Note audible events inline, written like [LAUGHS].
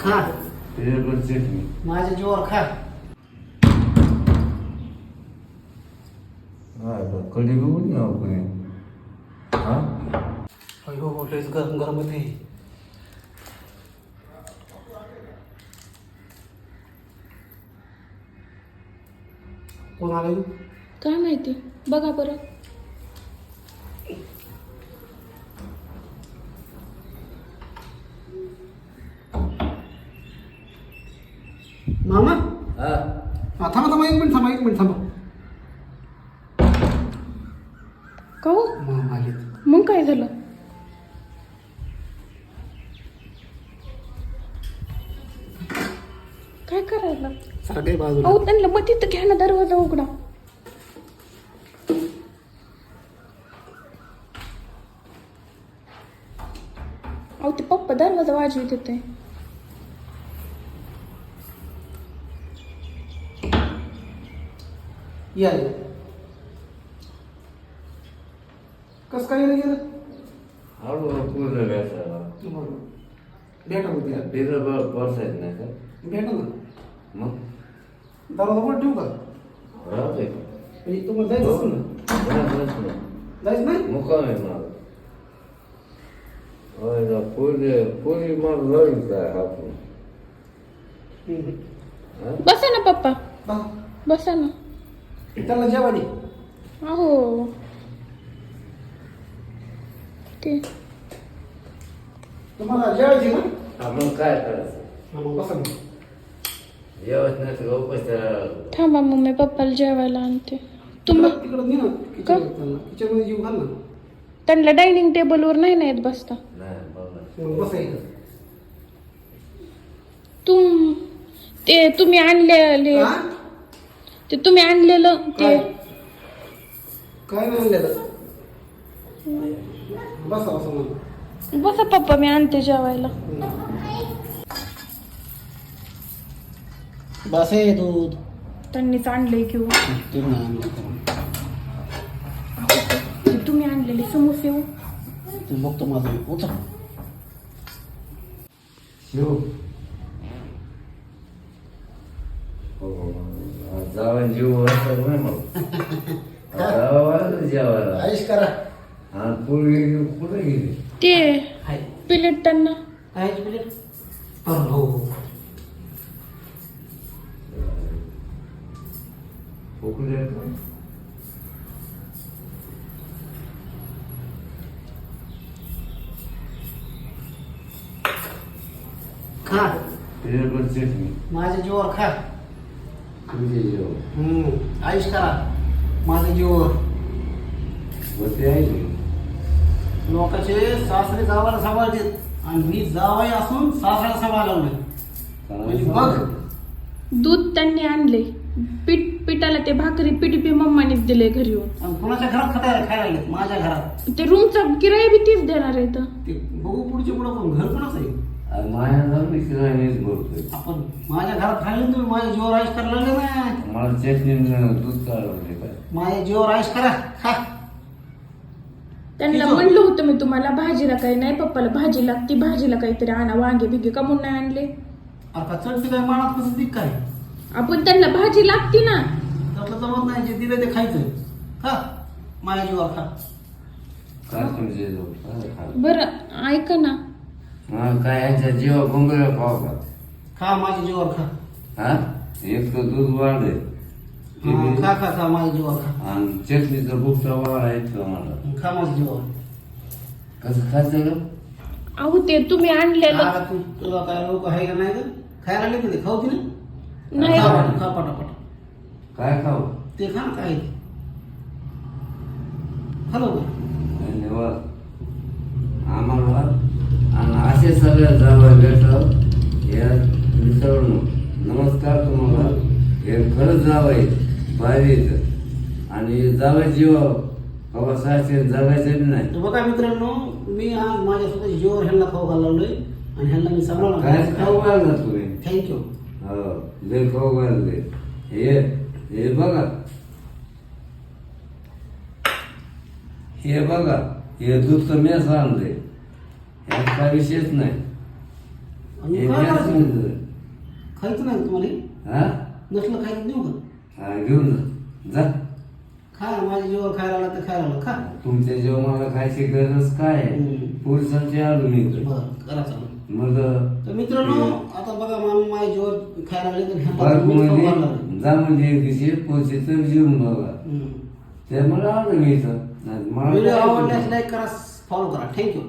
खा. त्याच्याकडे चटणी माझ्या जीवावर खा. हा का कढी बघू ना कोणी? हा? अयो हो लयच गरम गरम होते कोण आलं काय माहिती? बघा बरं. मामा? हा. हा थांबा थांबा एक मिनिट थांबा एक मिनिट थांबा. का हो? मामा आले मग काय झालं? काय करायला? सारखं बाजूला. अहो त्यांना मग तिथं घ्या ना दरवाजा उघडा. अहो ते पप्पा दरवाजा वाजवित होते. या. कसं काय गेलं? गेलं हळू पूर्ण व्यासाला. बरोबर भेटा होती तिथं बरं बसायचं नाही का? भेटा ना मग? दरवाज़ा पण ठेवू का? राहते म्हणजे तुम्हाला जायचं असेल ना? जायचं नाही. मुकाम आहे माझा होय ना पूर्ण पूर्वी मला लढू काय आपण हम्म. हा? बसा ना पप्पा. बघा. बसा ना. त्याला जेवानी अहो ते. तुम्हाला जेवायची ना. आपण काय करायचं? हा, मग बसा ना. जेवत थांबा मग मी पप्पाला जेवायला आणते. तुम्ही तिकडं तिकडं ने ना किचनमध्ये जीव घाल ना. त्यांना डायनिंग टेबलवर नाही ना येत बसता? नाही तुम ते तुम्ही आणलेले हा? ते तुम्ही आणलेलं ते. काय? काय नाही आणलेलं बसा बसा पप्पा मी आणते जेवायला. बस आहे दूध. त्यांनीच आणलंय घेऊन ते नाही आणलं करून. ते तुम्ही आणलेले समोसे हो. ते बघतो माझं. मी. उचल शिव जावा जीव नाही मग. [LAUGHS] जावा जेवायला. आयुष करा. हा पूर्वी कुठे गेली? ते हाय. प्लेट त्यांना. हो हो खा. चटणी माझ्या जीवावर खा. तुझे जेव हम्म. आयुष करा माझ्या जीवावर होते आहे की? लोकांचे सासरे जावाला सांभाळतात आणि मी जावाई असून सासऱ्याला म्हणजे बघ. दूध त्यांनी आणले. पीठ पिठाला ते भाकरी पीठ बी मम्मानीच दिले घरी येऊन. आणि कोणाच्या घरात खायला खायला लागलेत? माझ्या घरात. ते रूमचा किराया बी तीच देणार आहे तर ते बघू पुढचे पुढं घर कोणाचं आहे? नाही मीच बोलतोय. आपण माझ्या घरात खायला ना तुम्ही माझ्या जीवावर आयुष करायला लागले ना. मला चटणी न दूध काय माझ्या जीवावर आयुष करा खा. त्यांना. म्हणलं होतं मी तुम्हाला भाजीला काही नाही पप्पाला भाजी लागती भाजीला काहीतरी आणा वांगे बिगे का म्हणून नाही आणले? का चटणी काय मनात कसं दिक काय? आपण त्यांना भाजी लागती ना. त्यातलं जमत नाही जे दिलं ते खायचं. खा. माझ्या जीवावर खा. काय तुमचे जेव? काय खा? बरं ऐका ना. हा काय ह्याच्या जीवा बोंबऱ्या पाव का खा माझ्या जीवावर खा। हा? एक तर दूध वाढले हा, खा खा खा माझ्या जीवावर खा। आणि चटणीचं बुकचा वाढ आहे का मला खा माझ्या जीवावर कसं खायचं ग अहो ते तुम्ही आणलेलं खा तू तुला काय लोक आहे का नाही ग खायला लागले का ते खाऊ की नाही? नाही। खा पटा- खा पटापट काय खाऊ ते खा ना काय? हॅलो धन्यवाद। आम्हाला आणि असे सगळे जावं भेटलं. या मिसळून. नमस्कार तुम्हाला. हे खरंच जावं येतं आणि जावं जीव बाबा सारखे जगायचं नाही. तर बघा मित्रांनो मी आज माझ्या स्वतःच्या जीवावर ह्यांना खाऊ घालवलोय आणि ह्यांना मी काय सांभाळून खाऊ घालणार तुम्ही? थँक्यू हो लय खाऊ घालले. हे हे बघा. हे बघा. हे दूध तर मीच आणले ह्यात काय विषयच नाही. हे. खायचं नाही का तुम्हाला? हे? हा नसलं खायचं देऊ का? हा घेऊन जा. जा. खा माझ्या जेवण खायला आला तर खायला आला खा. तुमच्या जेवणाला खायची गरज काय? हम्म. पोलिसांची आलो मी इकडे. बरं करा चालू. मग तर मित्रांनो आता बघा मामा माझे जेवण खायला लागले तर ह्या बाग बाजूला मी खाऊ घालणार. आहे. मध्ये जा म्हणजे एक दिवशी पोलीस तर जेवून बघा. हम्म. ते मला आलं मी इथं. नाही, मला व्हिडिओ आवडल्यास लाईक करा फॉलो करा. थँक्यू